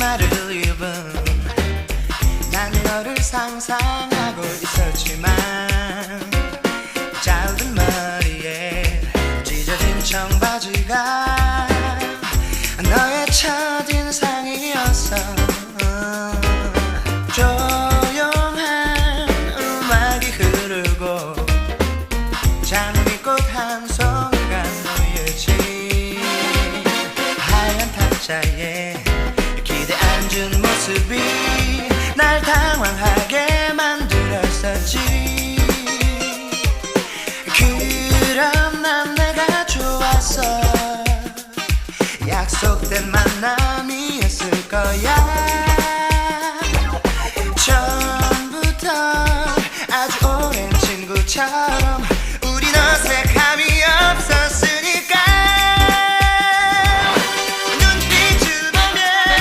치마를 입은 난 너를 상상하고 있었지만 짧은 머리에 찢어진 청바지가 너의 첫인상이었어. 조용한 음악이 흐르고 장미꽃 한 송이가 놓여진 하얀 탁자에 모습이 날 당황하게 만들었었지. 그럼 난 내가 좋았어 약속된 만남이었을 거야. 처음부터 아주 오랜 친구처럼